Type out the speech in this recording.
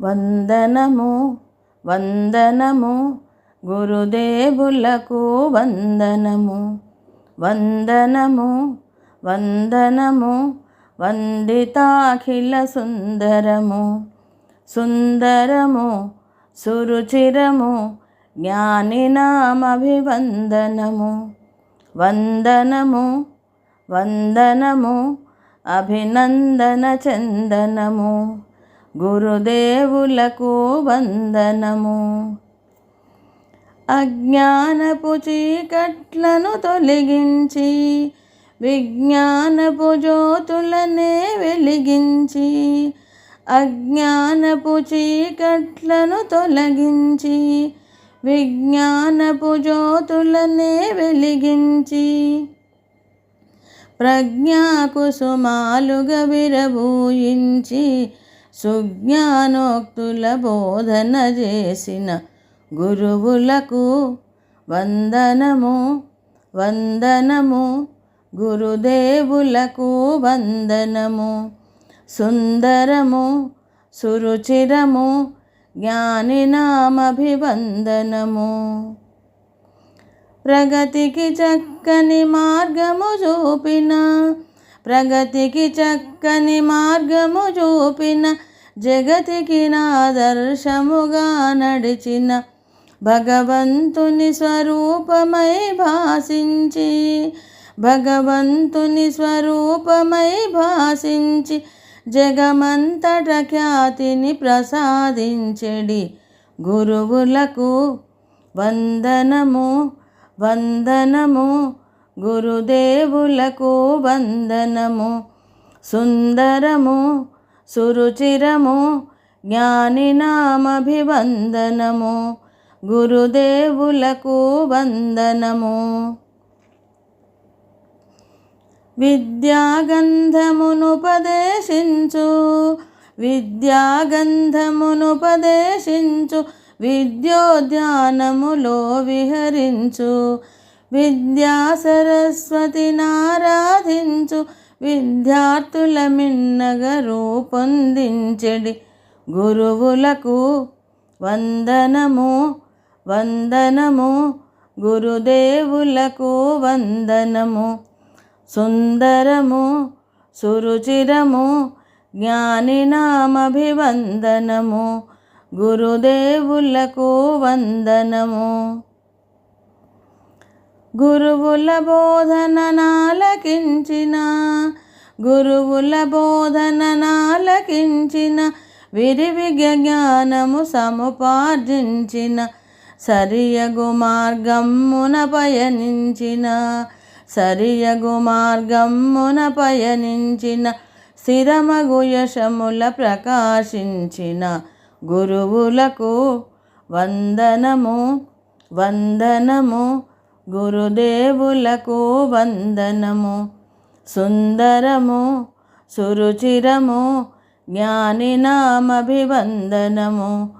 వందనము వందనము. గురుదేవులకు వందనము వందనము వందనము. వందితాఖిల సుందరము సుందరము సురుచిరము. జ్ఞానినామభివందనము వందనము వందనము. అభినందన చందనము. గురుదేవులకు వందనము. అజ్ఞానపు చీకట్లను తొలగించి విజ్ఞానపు జ్యోతులనే వెలిగించి అజ్ఞానపు చీకట్లను తొలగించి విజ్ఞానపు జ్యోతులనే వెలిగించి ప్రజ్ఞాకుసుమాలుగా విరబూయించి సుజ్ఞానోక్తుల బోధన చేసిన గురువులకు వందనము వందనము. గురుదేవులకు వందనము. సుందరము సురుచిరము జ్ఞానినామభివందనము. ప్రగతికి చక్కని మార్గము చూపిన ప్రగతికి చక్కని మార్గము చూపిన జగతికి నాదర్శముగా నడిచిన భగవంతుని స్వరూపమై భాసించి భగవంతుని స్వరూపమై భాసించి జగమంతట ఖ్యాతిని ప్రసాదించెడి. గురువులకు వందనము వందనము గురుదేవులకు వందనము. సుందరము సురుచిరము జ్ఞానినామభివందనము. గురుదేవులకు వందనము. విద్యాగంధమునుపదేశించు విద్యాగంధమునుపదేశించు విద్యోద్యానములో విహరించు. విద్యా సరస్వతినారాధించు విద్యార్థుల మిన్నగ రూపొందించెడి. గురువులకు వందనము వందనము గురుదేవులకు వందనము. సుందరము సురుచిరము జ్ఞానినామభివందనము. గురుదేవులకు వందనము. గురువుల బోధన నాలకించిన గురువుల బోధన నాలకించిన విరివిగ జ్ఞానము సముపార్జించిన సరియగు మార్గమున పయనించిన సరియగు మార్గమున పయనించిన స్థిరమగు యశముల ప్రకాశించిన గురువులకు వందనము వందనము. గురుదేవులకు వందనము. సుందరము సురుచిరము జ్ఞానినామభివందనము.